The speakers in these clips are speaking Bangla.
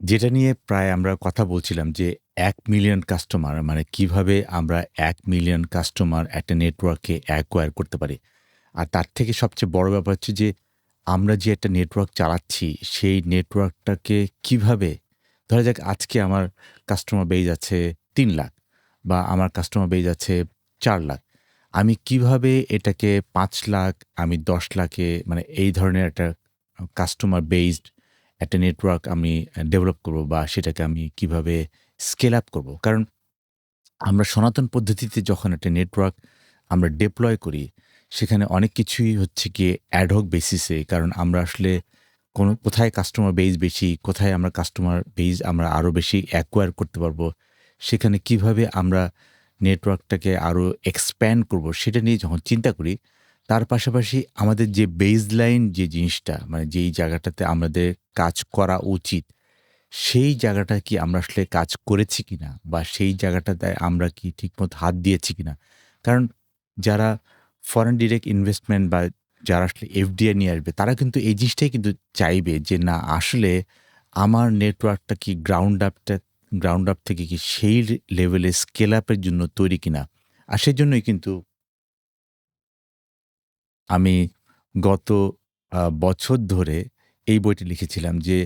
যেটা নিয়ে প্রায় আমরা কথা বলছিলাম যে এক মিলিয়ন কাস্টমার মানে কীভাবে আমরা এক মিলিয়ন কাস্টমার একটা নেটওয়ার্কে অ্যাকোয়ার করতে পারি। আর তার থেকে সবচেয়ে বড় ব্যাপার হচ্ছে যে আমরা যে একটা নেটওয়ার্ক চালাচ্ছি সেই নেটওয়ার্কটাকে কীভাবে ধরা যাক আজকে আমার কাস্টমার বেজ আছে তিন লাখ বা আমার কাস্টমার বেজ আছে চার লাখ। আমি কীভাবে এটাকে পাঁচ লাখ, আমি ১০ লাখে মানে এই ধরনের একটা কাস্টমার বেসড একটা নেটওয়ার্ক আমি ডেভেলপ করব বা সেটাকে আমি কীভাবে স্কেল আপ করব। কারণ আমরা সনাতন পদ্ধতিতে যখন একটা নেটওয়ার্ক আমরা ডেপ্লয় করি, সেখানে অনেক কিছুই হচ্ছে গিয়ে অ্যাডহক বেসিসে কারণ আমরা আসলে কোনো কোথায় কাস্টমার বেস বেশি, কোথায় আমরা কাস্টমার বেস আমরা আরও বেশি অ্যাকোয়ার করতে পারব, সেখানে কীভাবে আমরা নেটওয়ার্কটাকে আরও এক্সপ্যান্ড করব সেটা নিয়ে যখন চিন্তা করি, তার পাশাপাশি আমাদের যে বেসলাইন যে জিনিসটা মানে যেই জায়গাটাতে আমাদের কাজ করা উচিত, সেই জায়গাটা কি আমরা আসলে কাজ করেছি কি না বা সেই জায়গাটাতে আমরা কি ঠিকমতো হাত দিয়েছি কি না কারণ যারা ফরেন ডিরেক্ট ইনভেস্টমেন্ট বা যারা আসলে এফডিআই নিয়ে আসবে তারা কিন্তু এই জিনিসটাই কিন্তু চাইবে যে না আসলে আমার নেটওয়ার্কটা কি গ্রাউন্ড আপটা গ্রাউন্ড আপ থেকে কি সেই লেভেলে স্কেল আপের জন্য তৈরি কিনা? আর সেজন্যই কিন্তু আমি গত বছর ধরে এই বইটি লিখেছিলাম যে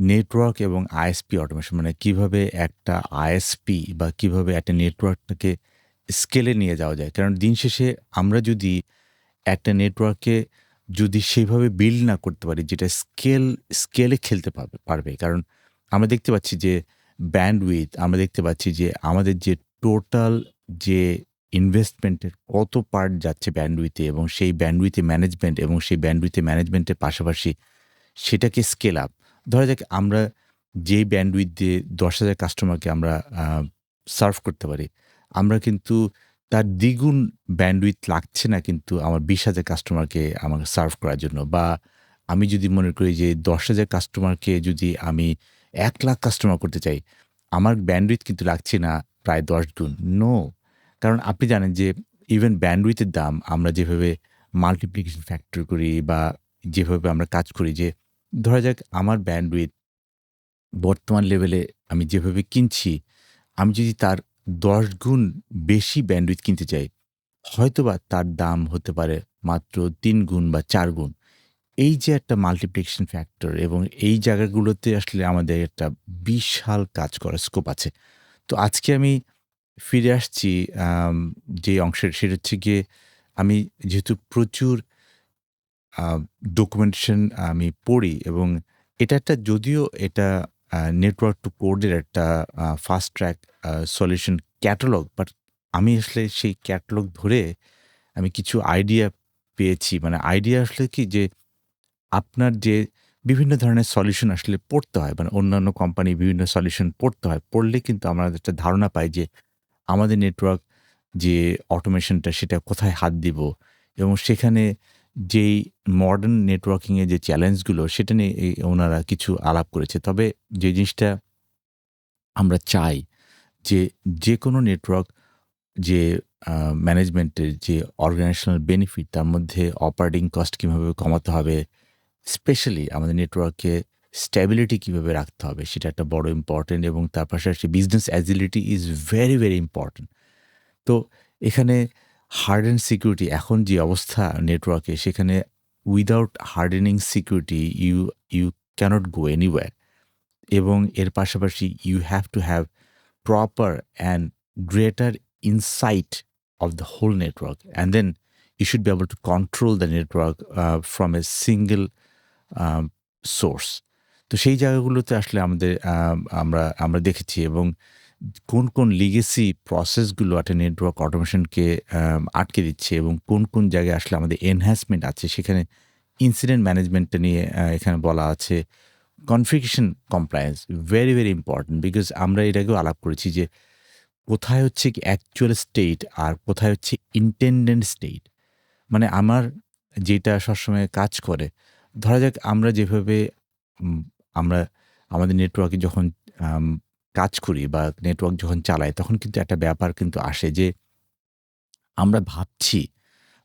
নেটওয়ার্ক এবং আইএসপি অটোমেশন মানে কীভাবে একটা আইএসপি বা কীভাবে একটা নেটওয়ার্কটাকে স্কেলে নিয়ে যাওয়া যায়। কারণ দিন শেষে আমরা যদি একটা নেটওয়ার্ককে যদি সেভাবে বিল্ড না করতে পারি, যেটা স্কেল, স্কেলে খেলতে পারবে পারবে। কারণ আমরা দেখতে পাচ্ছি যে ব্যান্ডউইথ, আমরা দেখতে পাচ্ছি যে আমাদের যে টোটাল যে ইনভেস্টমেন্টের কত পার্ট যাচ্ছে ব্যান্ডউইথে এবং সেই ব্যান্ডউইথে ম্যানেজমেন্ট এবং সেই ব্যান্ডউইথে ম্যানেজমেন্টের পাশাপাশি সেটাকে স্কেল আপ। ধরা যাক আমরা যেই ব্যান্ডউইথ দিয়ে ১০,০০০ কাস্টমারকে আমরা সার্ভ করতে পারি। আমরা কিন্তু তার দ্বিগুণ ব্যান্ডউইথ লাগছে না কিন্তু আমার ২০,০০০ কাস্টমারকে আমাকে সার্ভ করার জন্য বা আমি যদি মনে করি যে ১০,০০০ কাস্টমারকে যদি আমি এক লাখ কাস্টমার করতে চাই, আমার ব্যান্ডউইথ কিন্তু লাগছে না প্রায় ১০ গুণ। নো! কারণ আপনি জানেন যে ইভেন ব্যান্ডউইথের দাম আমরা যেভাবে মাল্টিপ্লিকেশন ফ্যাক্টর করি বা যেভাবে আমরা কাজ করি যে ধরা যাক আমার ব্যান্ডউইথ বর্তমান লেভেলে আমি যেভাবে কিনছি, আমি যদি তার ১০ গুণ বেশি ব্যান্ডউইথ কিনতে চাই, হয়তোবা তার দাম হতে পারে মাত্র তিন গুণ বা চার গুণ। এই যে একটা মাল্টিপ্লিকেশন ফ্যাক্টর এবং এই জায়গাগুলোতে আসলে আমাদের একটা বিশাল কাজ করার স্কোপ আছে। তো আজকে আমি ফিরে আসছি যে অংশের, সেটা হচ্ছে গিয়ে আমি যেহেতু প্রচুর ডকুমেন্টেশন আমি পড়ি এবং এটা একটা যদিও এটা নেটওয়ার্ক টু কোডের একটা fast track solution catalogue but আমি আসলে সেই ক্যাটালগ ধরে আমি কিছু আইডিয়া পেয়েছি। মানে আইডিয়া আসলে কি যে আপনার যে বিভিন্ন ধরনের সলিউশন আসলে পড়তে হয়। মানে অন্যান্য কোম্পানি বিভিন্ন সলিউশন পড়তে হয়। পড়লে কিন্তু আমরা একটা ধারণা পাই যে আমাদের নেটওয়ার্ক যে অটোমেশনটা সেটা কোথায় হাত দিব এবং সেখানে যেই মডার্ন নেটওয়ার্কিং এর যে চ্যালেঞ্জগুলো সেটা নিয়ে ওনারা কিছু আলাপ করেছে। তবে যে জিনিসটা আমরা চাই যে যে কোনো নেটওয়ার্ক যে ম্যানেজমেন্টের যে অর্গানাইজেশনাল বেনিফিট তার মধ্যে অপারেটিং কস্ট কীভাবে কমাতে হবে, স্পেশালি আমাদের নেটওয়ার্কে স্ট্যাবিলিটি কীভাবে রাখতে হবে সেটা একটা বড় ইম্পোর্টেন্ট এবং তার পাশাপাশি business agility is very, very important. তো এখানে হার্ডেন সিকিউরিটি এখন যে অবস্থা নেটওয়ার্কে সেখানে without hardening security you you can't go anywhere এবং এর পাশাপাশি you have to have proper and greater insight of the whole network and then be able to control the network uh, from a single um, source. তো সেই জায়গাগুলোতে আসলে আমাদের আমরা আমরা দেখেছি এবং কোন, কোন লিগেসি প্রসেসগুলো একটা নেটওয়ার্ক অটোমেশনকে আটকে দিচ্ছে এবং কোন, কোন জায়গায় আসলে আমাদের এনহ্যান্সমেন্ট আছে সেখানে ইনসিডেন্ট ম্যানেজমেন্টটা নিয়ে এখানে বলা আছে। Configuration compliance very, very important because আমরা আগেও আলাপ করেছি যে কোথায় হচ্ছে কি অ্যাকচুয়াল স্টেট আর কোথায় হচ্ছে ইনটেন্ডেন্ট স্টেট। মানে আমার যেটা সবসময় কাজ করে, ধরা যাক আমরা যেভাবে আমরা আমাদের নেটওয়ার্কে যখন কাজ করি বা নেটওয়ার্ক যখন চালাই, তখন কিন্তু একটা ব্যাপার কিন্তু আসে যে, আমরা ভাবছি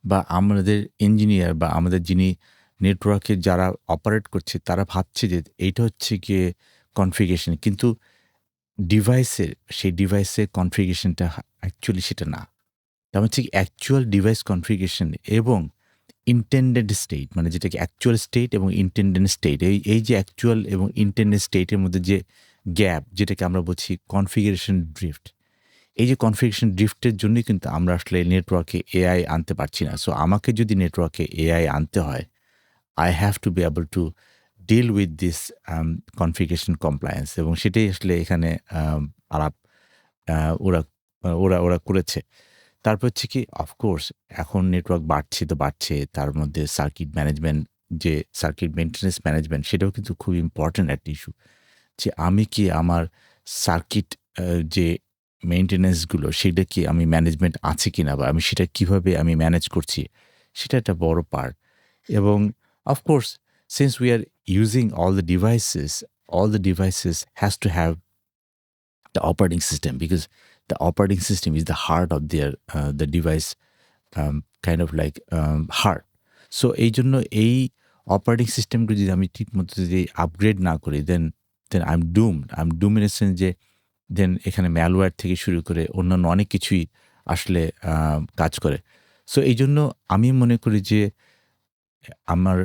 বা আমাদের ইঞ্জিনিয়ার বা আমাদের যিনি নেটওয়ার্কে যারা অপারেট করছে, তারা ভাবছে যে এইটা হচ্ছে গিয়ে কনফিগেশন কিন্তু ডিভাইসের সেই ডিভাইসের কনফিগেশনটা অ্যাকচুয়ালি সেটা না। তার হচ্ছে অ্যাকচুয়াল ডিভাইস কনফিগেশন এবং ইন্টেন্ডেড স্টেট মানে যেটাকে অ্যাকচুয়াল স্টেট এবং ইন্টেন্ডেড স্টেট এই এই যে অ্যাকচুয়াল এবং ইন্টেন্ডেড স্টেটের মধ্যে যে গ্যাপ যেটাকে আমরা বলছি কনফিগারেশন ড্রিফট এই যে কনফিগারেশন ড্রিফটের জন্যই কিন্তু আমরা আসলে নেটওয়ার্কে এআই আনতে পারছি না। সো আমাকে যদি নেটওয়ার্কে এআই আনতে হয় I have to be able to deal with this configuration compliance এবং সেটাই আসলে এখানে um, আলাপ ওরা ওরা ওরা করেছে। তারপর হচ্ছে কি অফকোর্স এখন নেটওয়ার্ক বাড়ছে তো বাড়ছে, তার মধ্যে সার্কিট ম্যানেজমেন্ট যে সার্কিট মেনটেন্যান্স ম্যানেজমেন্ট সেটাও কিন্তু খুব ইম্পর্ট্যান্ট একটা ইস্যু যে আমি কি আমার সার্কিট যে মেনটেন্যান্সগুলো সেটা কি আমি ম্যানেজমেন্ট আছে কি না বা আমি সেটা কীভাবে আমি ম্যানেজ করছি, সেটা একটা বড় পার্ট এবং of course since we are using all the devices all the devices has to have the operating system because the operating system is the heart of their uh, the device um, kind of like um, heart. So এই জন্য এই অপারেটিং সিস্টেমগুলো যদি আমি ঠিক মতো যদি আপগ্রেড না করি then then I am doom I am doom in যে দেন এখানে ম্যালওয়্যার থেকে শুরু করে অন্যান্য অনেক কিছুই আসলে কাজ করে। সো এই জন্য আমি মনে করি যে আমার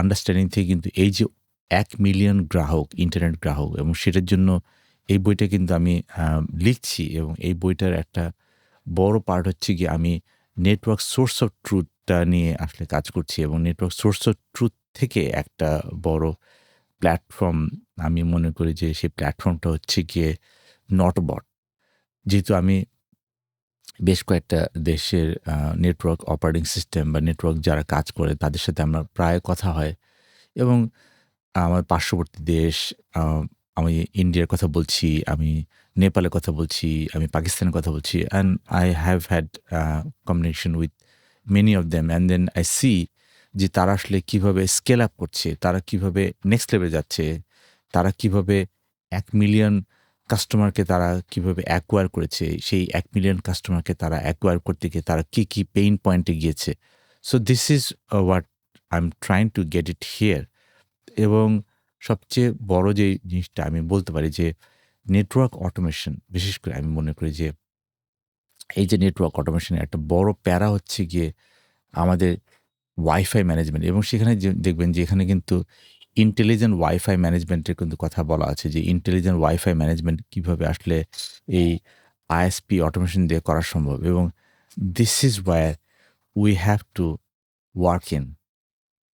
আন্ডারস্ট্যান্ডিং থেকে কিন্তু এই যে এক মিলিয়ন গ্রাহক ইন্টারনেট গ্রাহক এবং সেটার জন্য এই বইটা কিন্তু আমি লিখছি এবং এই বইটার একটা বড় পার্ট হচ্ছে কি আমি নেটওয়ার্ক সোর্স অফ ট্রুথটা নিয়ে আসলে কাজ করছি এবং নেটওয়ার্ক সোর্স অফ ট্রুথ থেকে একটা বড় প্ল্যাটফর্ম আমি মনে করি যে সেই প্ল্যাটফর্মটা হচ্ছে গিয়ে নটবট যেহেতু আমি বেশ কয়েকটা দেশের নেটওয়ার্ক অপারেটিং সিস্টেম বা নেটওয়ার্ক যারা কাজ করে তাদের সাথে আমার প্রায় কথা হয় এবং আমার পার্শ্ববর্তী দেশ আমি ইন্ডিয়ার কথা বলছি, আমি নেপালের কথা বলছি, আমি পাকিস্তানের কথা বলছি and I have had communication with many of them and then I see যে তারা আসলে কীভাবে স্কেল আপ করছে, তারা কীভাবে নেক্সট লেভেলে যাচ্ছে, তারা কীভাবে এক মিলিয়ন কাস্টমারকে তারা কীভাবে অ্যাকোয়ার করেছে, সেই এক মিলিয়ন কাস্টমারকে তারা অ্যাকোয়ার করতে গিয়ে তারা কী কী পেইন পয়েন্টে গিয়েছে। So this is what I am trying to get it here এবং সবচেয়ে বড় যে জিনিসটা আমি বলতে পারি যে নেটওয়ার্ক অটোমেশন বিশেষ করে আমি মনে করি যে এই যে নেটওয়ার্ক অটোমেশনের একটা বড় প্যারা হচ্ছে গিয়ে আমাদের ওয়াইফাই ম্যানেজমেন্ট এবং সেখানে দেখবেন যে এখানে কিন্তু ইন্টেলিজেন্ট ওয়াইফাই ম্যানেজমেন্টের কিন্তু কথা বলা আছে যে ইন্টেলিজেন্ট ওয়াইফাই ম্যানেজমেন্ট কীভাবে আসলে এই আইএসপি অটোমেশন দিয়ে করা সম্ভব এবং this is war we have to work in